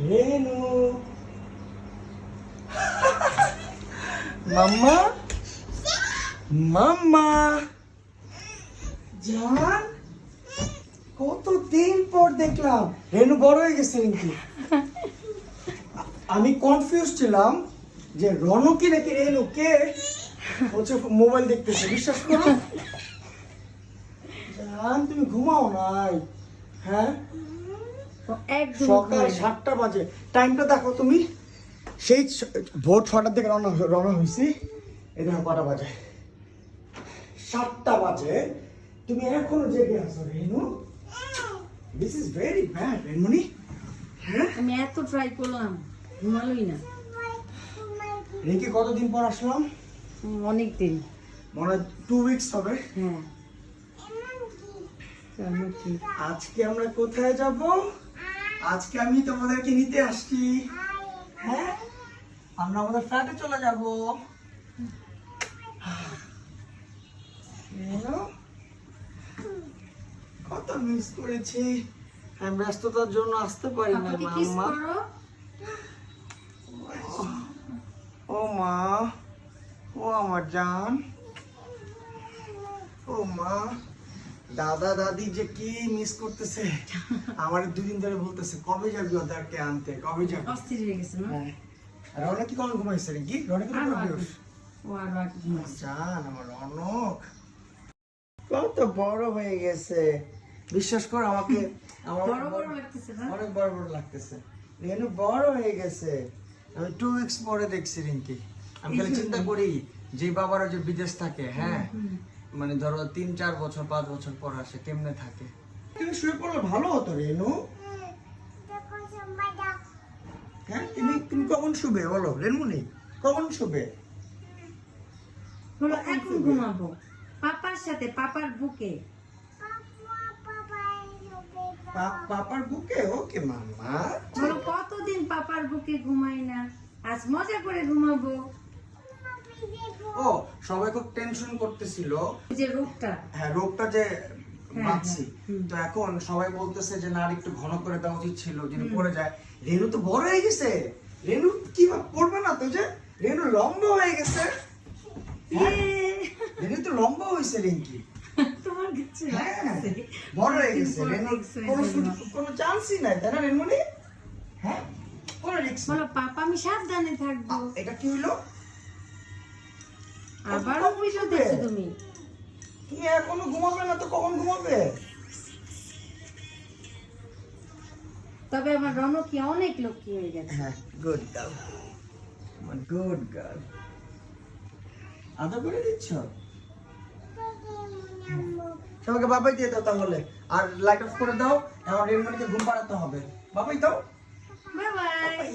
রেনু মাম্মা মাম্মা জান কতদিন পর দেখলাম রেনু বড় হয়ে গেছে নাকি আমি কনফিউজ ছিলাম যে রনু কি নাকি রেনু কে হচ্ছে মোবাইল দেখতেছে বিশ্বাস করো জান তুমি ঘুমাও নাই হ্যাঁ সকাল সাতটা বাজে। টাইমটা দেখো তুমি। সেই ভোর ছটার দিকে রওনা রওনা হয়েছি। এই দেখো কটা বাজে। সাতটা বাজে। তুমি এখনও জেগে আছো Renu. This is very bad রেনুনি হ্যাঁ? আমি এত ট্রাই করলাম ঘুমালোই না। রিঙ্কি কতদিন পর আসলাম? অনেক দিন মনে হয় টু উইকস হবে। হ্যাঁ। আজকে আমরা কোথায় যাব? আজকে আমি তোমাদেরকে নিতে আসছি। হ্যাঁ? আমরা আমাদের ফ্ল্যাটে চলে যাব। কত মিস করেছি। আমি ব্যস্ততার জন্য আসতে পারি না মা। ও মা ও আমার জান। ও মা। দাদা দাদি যে কি মিস করতেছে আমার দুদিন ধরে বলতেছে কবে যাবি ওদেরকে আনতে? কবে যাবি? অস্থির হয়ে গেছে না হ্যাঁ। আর রনে কি কখন ঘুমাইছে রে কি রনে কি ও আরও আগে জান আমার রনক। কত বড় হয়ে গেছে। বিশ্বাস কর আমাকে আমার বড় বড় লাগতেছে না? অনেক বড় বড় লাগতেছে। রেনু বড় হয়ে গেছে। আমি টু উইকস পরে দেখছি রিঙ্কি। আমি খালি চিন্তা করি যে বাবারা যে বিদেশ থাকে হ্যাঁ? মানে ধরো তিন চার বছর পাঁচ বছর পর আসে কেমনে থাকে? তুমি শুয়ে পড়লে ভালো হতো রেনু হ্যাঁ তুমি তুমি কখন শুবে বলো রেনমুনি কখন শুবে? বলো এখন ঘুমাবো। পাপার সাথে পাপার বুকে। পাপার বুকে? ওকে মামা বলো কতদিন পাপার বুকে ঘুমাই না? আজ মজা করে ঘুমাবো। ও সবাই খুব টেনশন করতেছিল। যে রোগটা। হ্যাঁ রোগটা যে বাঁচছি হুম। তো এখন সবাই বলতেছে যে না একটু ঘন করে দেওয়া উচিত ছিল যদি পড়ে যায়। রেনু তো বড় হয়ে গেছে। রেনু কি পড়বে না তো যে? রেনু লম্বা হয়ে গেছে। হ্যাঁ? রেনু তো লম্বা হয়েছে রিঙ্কি। তোমার কাছে হ্যাঁ বড় হয়ে গেছে। রেনু কোনো কোনো চান্সই নাই তাই না রেনুনি হ্যাঁ কোনো রিক্স বলো পাপা আমি সাবধানে থাকব। এটা কি হলো আবার দেখছ তুমি? তুমি এখনও ঘুমাবে না তো? কখন ঘুমাবে? তবে আমার রনকি অনেক লক্ষ্মী হয়ে গেছে। হ্যাঁ গুড গার্ল আমার গুড গার্ল আদর করে দিচ্ছ? সবাইকে বাবাই দিয়ে দাও তাহলে। আর লাইট অফ করে দাও। আমার ঘুম পাড়াতে হবে। বাবাই দাও। বাই বাই বাবাই।